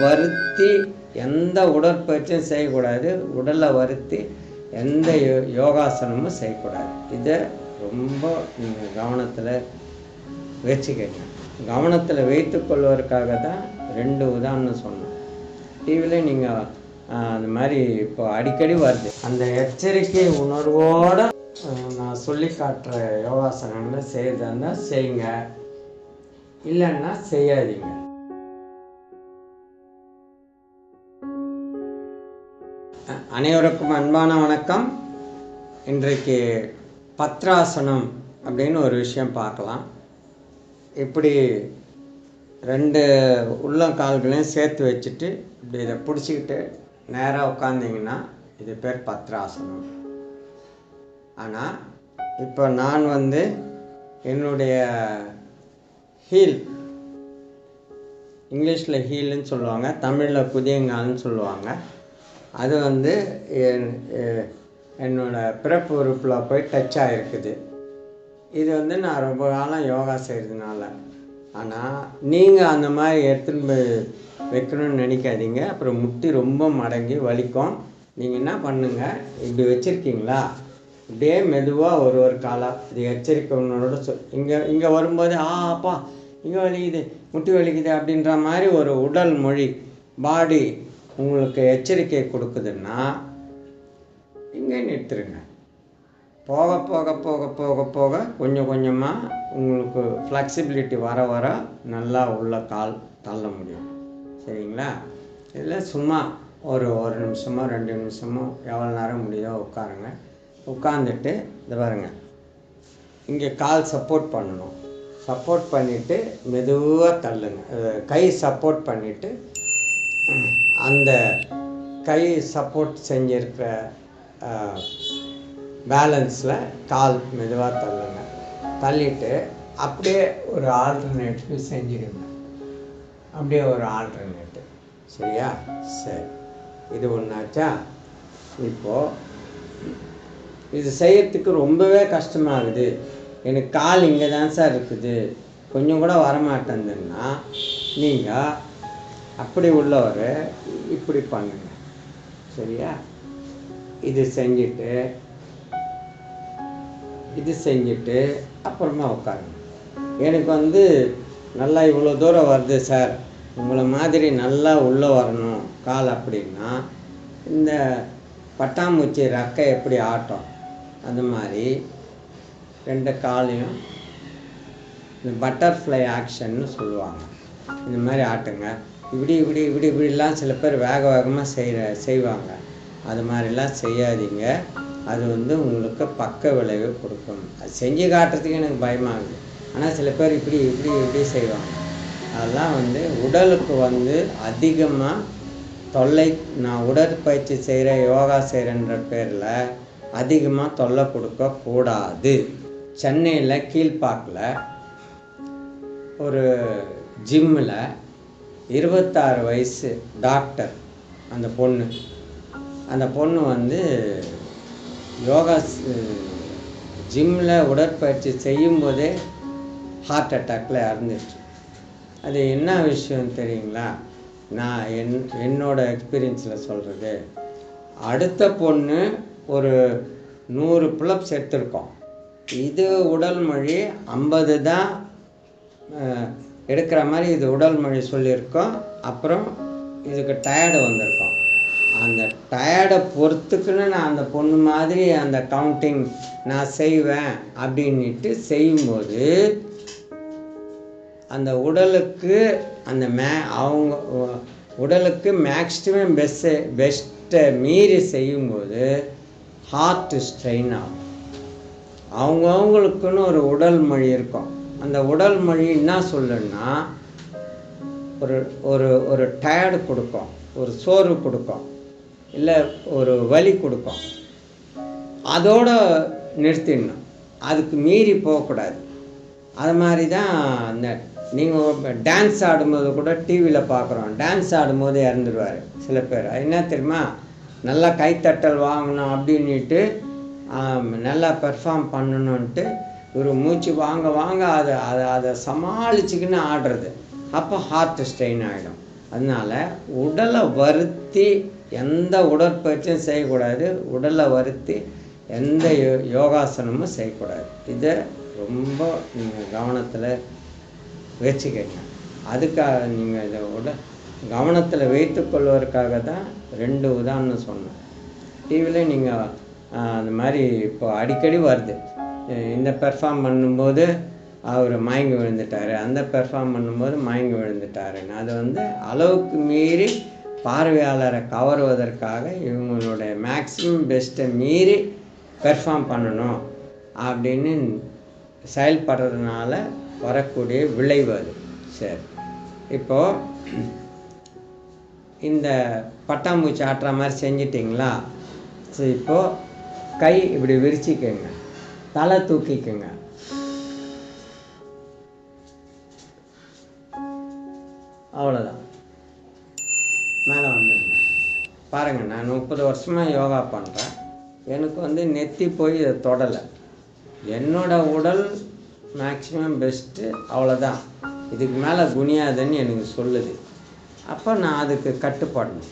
வருத்தி எந்த உடற்பயிற்சியும் செய்யக்கூடாது. உடலை வருத்தி எந்த யோ- யோகாசனமும் செய்யக்கூடாது. இதை ரொம்ப நீங்கள் கவனத்தில் வச்சுக்கங்க. கவனத்தில் வைத்துக்கொள்வதற்காக தான் ரெண்டு உதாரணம் சொன்னேன். டிவியில் நீங்கள் அந்த மாதிரி இப்போ அடிக்கடி வருது. அந்த எச்சரிக்கை உணர்வோடு நான் சொல்லி காட்டுற யோகாசனங்களை செய்யறதா இருந்தால் செய்யுங்க. இல்லைன்னா செய்யாதீங்க. அனைவருக்கும் அன்பான வணக்கம். இன்றைக்கு பத்ராசனம் அப்படின்னு ஒரு விஷயம் பார்க்கலாம். இப்படி ரெண்டு உள்ளங்கால்களையும் சேர்த்து வச்சுட்டு இப்படி இதை பிடிச்சிக்கிட்டு நேராக உட்காந்திங்கன்னா இது பேர் பத்ராசனம். ஆனால் இப்போ நான் வந்து என்னுடைய ஹீல் இங்கிலீஷில் ஹீல்னு சொல்லுவாங்க தமிழில் புதியங்கால்னு சொல்லுவாங்க. அது வந்து என் என்னோடய என்னோட பிறப்பு உறுப்பில் போய் டச் ஆகிருக்குது இது வந்து நான் ரொம்ப காலம் யோகா செய்கிறதுனால ஆனால் நீங்கள் அந்த மாதிரி எடுத்துன்னு போய் வைக்கணும்னு நினைக்காதீங்க. அப்புறம் முட்டி ரொம்ப மடங்கி வலிக்கும். நீங்கள் என்ன பண்ணுங்கள் இப்படி வச்சுருக்கீங்களா? இப்படியே மெதுவாக ஒரு ஒரு காலாக இது எச்சரிக்கை சொல் இங்கே இங்கே வரும்போது ஆ அப்பா இங்கே வலிக்குது முட்டி வலிக்குது அப்படின்ற மாதிரி ஒரு உடல் மொழி பாடி உங்களுக்கு எச்சரிக்கை கொடுக்குதுன்னா இங்கே நிறுத்துருங்க. போக போக போக போக போக கொஞ்சம் கொஞ்சமாக உங்களுக்கு ஃப்ளெக்சிபிலிட்டி வர வர நல்லா உள்ள கால் தள்ள முடியும். சரிங்களா? இதில் சும்மா ஒரு ஒரு நிமிஷமோ ரெண்டு நிமிஷமோ எவ்வளோ நேரம் முடியுதோ உட்காருங்க. உட்காந்துட்டு இது பாருங்க. இங்கே கால் சப்போர்ட் பண்ணணும். சப்போர்ட் பண்ணிவிட்டு மெதுவாக தள்ளுங்க. கை சப்போர்ட் பண்ணிவிட்டு அந்த கை சப்போர்ட் செஞ்சிருக்கிற பேலன்ஸில் கால் மெதுவாக தள்ளுங்க. தள்ளிட்டு அப்படியே ஒரு ஆல்டர்னேட்டிவ் செஞ்சுருங்க அப்படியே ஒரு ஆல்டர்னேட்டிவ் சரியா? சரி. இது ஒன்றாச்சா இப்போது இது செய்யறதுக்கு ரொம்பவே கஷ்டமாகுது எனக்கு கால் இங்கே தான் சார் இருக்குது. கொஞ்சம் கூட வரமாட்டேங்குதுன்னா நீங்கள் அப்படி உள்ளவர் இப்படி பண்ணுங்க. சரியா? இது செஞ்சுட்டு இது செஞ்சுட்டு அப்புறமா உட்காருங்க. எனக்கு வந்து நல்லா இவ்வளோ தூரம் வருது சார். உங்களை மாதிரி நல்லா உள்ளே வரணும். கால் அப்படின்னா இந்த பட்டாம்பூச்சி ரெக்கை எப்படி ஆட்டம்? அது மாதிரி ரெண்டு காலையும் இந்த பட்டர்ஃப்ளை ஆக்ஷன்னு சொல்லுவாங்க. இந்த மாதிரி ஆட்டுங்க. இப்படி இப்படி இப்படி இப்படிலாம் சில பேர் வேக வேகமாக செய்கிற செய்வாங்க. அது மாதிரிலாம் செய்யாதீங்க. அது வந்து உங்களுக்கு பக்க விளைவு கொடுக்கும். அது செஞ்சு காட்டுறதுக்கு எனக்கு பயமாகுது ஆனால் சில பேர் இப்படி இப்படி இப்படி செய்வாங்க. அதெல்லாம் வந்து உடலுக்கு வந்து அதிகமாக தொல்லை நான் உடற்பயிற்சி செய்கிற யோகா செய்கிறன்ற பேரில் அதிகமாக தொல்லை கொடுக்கக்கூடாது சென்னையில் கீழ்ப்பாக்கில் ஒரு ஜிம்மில் இருபத்தாறு வயசு டாக்டர் அந்த பொண்ணு. அந்த பொண்ணு வந்து யோகா ஜிம்மில் உடற்பயிற்சி செய்யும்போதே ஹார்ட் அட்டாக்கில் இறந்துச்சு அது என்ன விஷயம் தெரியுங்களா? நான் என் என்னோட எக்ஸ்பீரியன்ஸில் சொல்கிறது அடுத்த பொண்ணு ஒரு நூறு புலப்ஸ் எடுத்திருக்கோம். இது உடல் மொழி ஐம்பது தான் எடுக்கிற மாதிரி இது உடல் மொழி சொல்லியிருக்கோம். அப்புறம் இதுக்கு டயர்டு வந்திருக்கோம். அந்த டயர்டை பொறுத்துக்குன்னு நான் அந்த பொண்ணு மாதிரி அந்த கவுண்டிங் நான் செய்வேன் அப்படின்ட்டு செய்யும்போது அந்த உடலுக்கு அந்த மே அவங்க உடலுக்கு மேக்ஸிமம் பெஸ்ட்டு பெஸ்ட்டை மீறி செய்யும்போது ஹார்ட் ஸ்ட்ரெயின் ஆகும். அவங்கவுங்களுக்குன்னு ஒரு உடல் மொழி இருக்கும். அந்த உடல் மொழி என்ன சொல்லுன்னா ஒரு ஒரு ஒரு டயர்டு கொடுக்கும் ஒரு சோர்வு கொடுக்கும் இல்லை ஒரு வலி கொடுக்கும். அதோட நிறுத்திடணும். அதுக்கு மீறி போகக்கூடாது. அது மாதிரி தான் அந்த நீங்கள் டான்ஸ் ஆடும்போது கூட டிவியில் பார்க்குறோம். டான்ஸ் ஆடும்போது இறந்துடுவார் சில பேர். என்ன தெரியுமா? நல்லா கைத்தட்டல் வாங்கணும் அப்படின்னுட்டு நல்லா பெர்ஃபார்ம் பண்ணணுன்ட்டு ஒரு மூச்சு வாங்க வாங்க அதை அதை அதை சமாளிச்சுக்கின்னு ஆடுறது. அப்போ ஹார்ட் ஸ்ட்ரெயின் ஆகிடும் அதனால் உடலை வருத்தி எந்த உடற்பயிற்சியும் செய்யக்கூடாது. உடலை வருத்தி எந்த யோ யோகாசனமும் செய்யக்கூடாது. இதை ரொம்ப நீங்கள் கவனத்தில் வச்சுக்கங்க. அதுக்காக நீங்கள் இதை உட கவனத்தில் வைத்துக்கொள்வதற்காக தான் ரெண்டு உதாரணம் சொன்னேன். டிவியில் நீங்கள் அந்த மாதிரி இப்போ அடிக்கடி வருது. இந்த பெர்ஃபார்ம் பண்ணும்போது அவர் மயங்கி விழுந்துட்டார். அந்த பெர்ஃபார்ம் பண்ணும்போது மயங்கி விழுந்துட்டாருன்னு. அது வந்து அளவுக்கு மீறி பார்வையாளரை கவருவதற்காக இவங்களுடைய மேக்ஸிமம் பெஸ்ட்டை மீறி பெர்ஃபார்ம் பண்ணணும் அப்படின்னு செயல்படுறதுனால வரக்கூடிய விளைவு அது. சரி. இப்போது இந்த பட்டாம்பூச்சி ஆட்டுற மாதிரி செஞ்சிட்டிங்களா? சரி இப்போது கை இப்படி விரிச்சிக்கங்க. தலை தூக்கிக்குங்க. அவ்வளோதான் மேலே வந்துடுங்க பாருங்கள் நான் முப்பது வருஷமாக யோகா பண்ணுறேன் எனக்கு வந்து நெத்தி போய் இதை தொடலை. என்னோடய உடல் மேக்ஸிமம் பெஸ்ட்டு அவ்வளோதான் இதுக்கு மேலே குனியாதுன்னு எனக்கு சொல்லுது. அப்போ நான் அதுக்கு கட்டுப்படணும்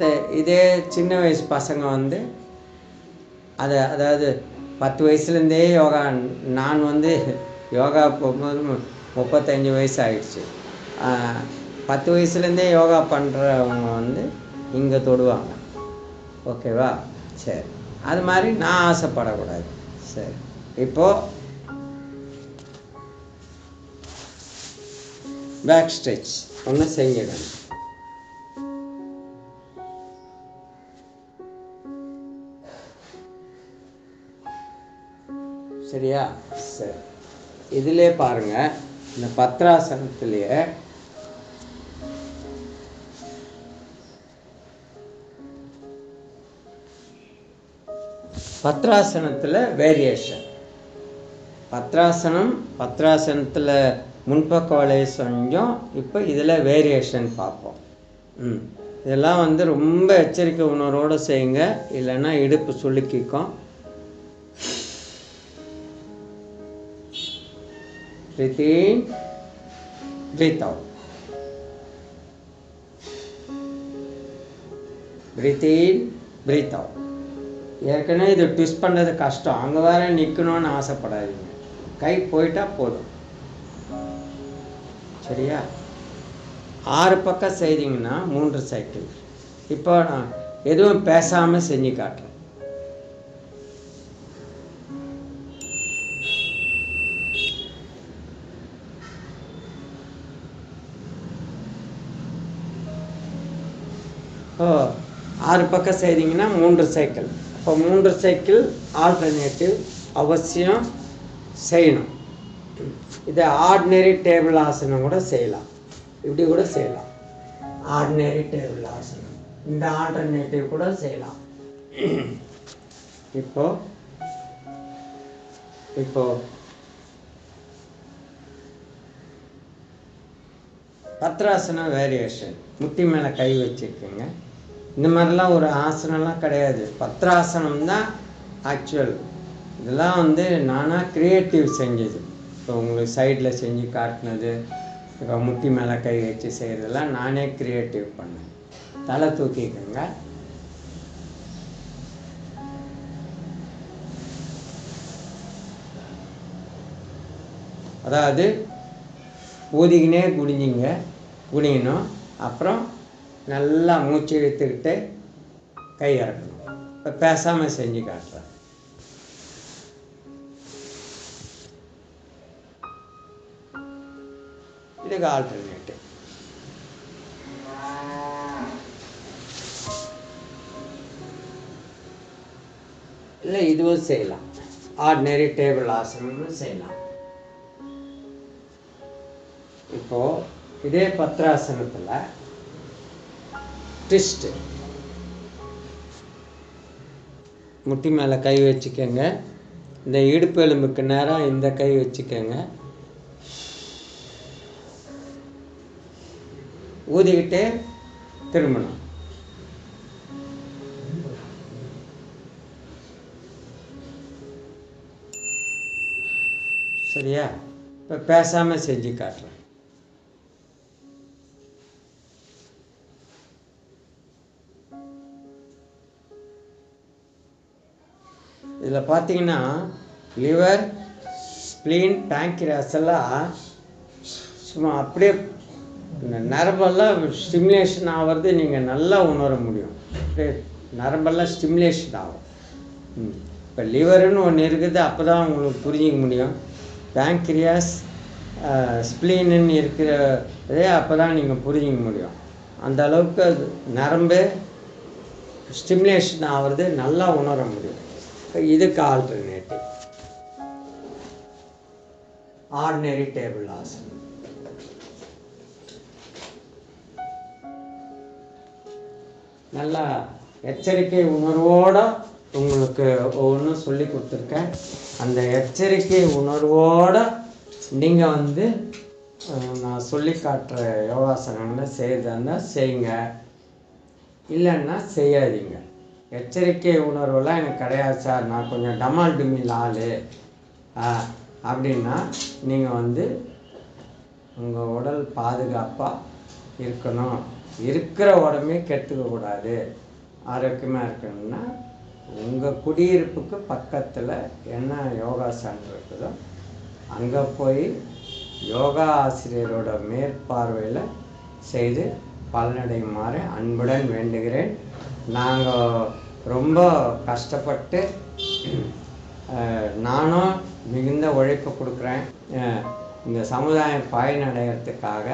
இந்த இதே சின்ன வயசு பசங்க வந்து அதை அதாவது பத்து வயசுலேருந்தே யோகா நான் வந்து யோகா போகும்போது முப்பத்தஞ்சு வயசு ஆயிடுச்சு பத்து வயசுலேருந்தே யோகா பண்ணுறவங்க வந்து இங்கே தொடுவாங்க. ஓகேவா? சரி. அது மாதிரி நான் ஆசைப்படக்கூடாது. சரி. இப்போது பேக் ஸ்ட்ரெச் ஒன்று செஞ்சிடணும். இல்லையா? சரி. இதிலே பாருங்க இந்த பத்ராசனத்திலேயே பத்ராசனத்தில் வேரியேஷன் பத்ராசனம் பத்ராசனத்தில் முன்பக்க வலையை செஞ்சோம் இப்போ இதில் வேரியேஷன் பார்ப்போம். ம். இதெல்லாம் வந்து ரொம்ப எச்சரிக்கை உணர்வோடு செய்யுங்க இல்லைன்னா இடுப்பு சுளுக்கிக்கும். Breathe in breathe breathe in breathe out ஏற்கனவே இது ட்விஸ்ட் பண்ணுறது கஷ்டம் அங்கே வேற நிற்கணும்னு ஆசைப்படாதீங்க கை போயிட்டா போதும் சரியா ஆறு பக்கம் செய்தீங்கன்னா மூன்று சைக்கிள் இப்போ நான் எதுவும் பேசாமல் செஞ்சு காட்டுறேன் ஆறு பக்கம் செய்தீங்கன்னா மூன்று சைக்கிள் அப்போ மூன்று சைக்கிள் ஆல்டர்னேட்டிவ் அவசியம் செய்யணும். இதை ஆர்டினரி டேபிள் ஆசனம் கூட செய்யலாம். இப்படி கூட செய்யலாம். ஆர்டினரி டேபிள் ஆசனம். இந்த ஆல்டர்னேட்டிவ் கூட செய்யலாம். இப்போ இப்போ பத்ராசனம் வேரியேஷன் முட்டி மேலே கை வச்சுருக்கீங்க. இந்த மாதிரிலாம் ஒரு ஆசனம்லாம் கிடையாது. பத்ராசனம் தான் ஆக்சுவல் இதெல்லாம் வந்து நானாக க்ரியேட்டிவ் செஞ்சது. இப்போ உங்களுக்கு சைடில் செஞ்சு காட்டினது இப்போ முட்டி மேலே கை வச்சு செய்கிறதெல்லாம் நானே க்ரியேட்டிவ் பண்ணேன். தலை தூக்கிக்கோங்க. அதாவது ஊதிக்கினே குடிஞ்சிங்க குடிங்கணும் அப்புறம் நல்லா மூச்சு இழுத்துக்கிட்டு கை இறக்கணும். இப்போ பேசாமல் செஞ்சு காட்டுறேன். இதுக்கு ஆல்டர்னேட்டு இல்லை இதுவும் செய்யலாம். ஆர்டினரி டேபிள் ஆசனம்னு செய்யலாம். இப்போது இதே பத்ராசனத்தில் ட்விஸ்ட் முட்டி மேலே கை வச்சுக்கோங்க. இந்த இடுப்பு எலும்புக்கு நேரம் இந்த கை வச்சுக்கோங்க. ஊதிக்கிட்டே திரும்பணும். சரியா? இப்போ பேசாமல் செஞ்சு காட்டுறேன். இதில் பார்த்தீங்கன்னா லிவர் ஸ்ப்ளீன் பேங்க்ரியாஸ் எல்லாம் சும்மா அப்படியே இந்த நரம்பெல்லாம் ஸ்டிமுலேஷன் ஆகிறது நீங்கள் நல்லா உணர முடியும். அப்படியே நரம்பெல்லாம் ஸ்டிமுலேஷன் ஆகும். ம். இப்போ லிவருன்னு ஒன்று இருக்குது அப்போ தான் உங்களுக்கு புரிஞ்சிக்க முடியும். பேங்க்ரியாஸ் ஸ்ப்ளீனுன்னு இருக்கிறதே அப்போ தான் நீங்கள் புரிஞ்சிக்க முடியும். அந்த அளவுக்கு அது நரம்பு ஸ்டிமுலேஷன் ஆகிறது நல்லா உணர முடியும். இதுக்கு ஆல்டர்னேட்டிவ் ஆர்டினரி டேபிள் ஆசனம். நல்லா எச்சரிக்கை உணர்வோட உங்களுக்கு ஒவ்வொன்றும் சொல்லி கொடுத்துருக்கேன். அந்த எச்சரிக்கை உணர்வோட நீங்கள் வந்து நான் சொல்லி காட்டுற யோகாசனங்களை செய்கிறதா இருந்தால் செய்யுங்க. இல்லைன்னா செய்யாதீங்க. எச்சரிக்கை உணர்வெல்லாம் எனக்கு கிடையாது சார். நான் கொஞ்சம் டமால் டுமில் ஆள். அப்படின்னா நீங்கள் வந்து உங்கள் உடல் பாதுகாப்பாக இருக்கணும். இருக்கிற உடம்பே கெடுத்துக்கக்கூடாது ஆரோக்கியமாக இருக்கணும்னா உங்கள் குடியிருப்புக்கு பக்கத்தில் என்ன யோகா சென்டர் இருக்குதோ அங்கே போய் யோகா ஆசிரியரோட மேற்பார்வையில் செய்து பலனடையுமாறு அன்புடன் வேண்டுகிறேன். நாங்கள் ரொம்ப கஷ்டப்பட்டு நானும் மிகுந்த உழைப்பு கொடுக்குறேன். இந்த சமுதாயம் பயனடைகிறதுக்காக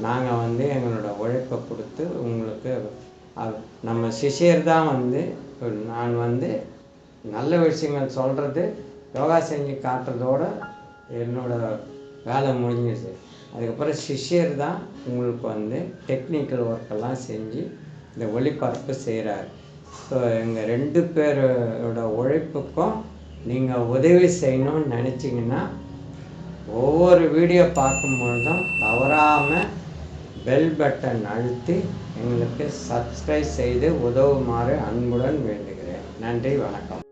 நாங்கள் வந்து எங்களோட உழைப்பை கொடுத்து உங்களுக்கு நம்ம சிஷியர் தான் வந்து நான் வந்து நல்ல விஷயங்கள் சொல்கிறது யோகா செஞ்சு காட்டுறதோட என்னோட வேலை முடிஞ்சிடுச்சு அதுக்கப்புறம் சிஷ்யர் தான் உங்களுக்கு வந்து டெக்னிக்கல் ஒர்க்கெல்லாம் செஞ்சு இந்த ஒளிபரப்பு செய்கிறார் ஸோ எங்கள் ரெண்டு பேரோட உழைப்புக்கும் நீங்கள் உதவி செய்யணும்னு நினச்சிங்கன்னா ஒவ்வொரு வீடியோ பார்க்கும்பொழுதும் தவறாமல் பெல் பட்டன் அழுத்தி எங்களுக்கு சப்ஸ்கிரைப் செய்து உதவுமாறு அன்புடன் வேண்டுகிறேன். நன்றி வணக்கம்.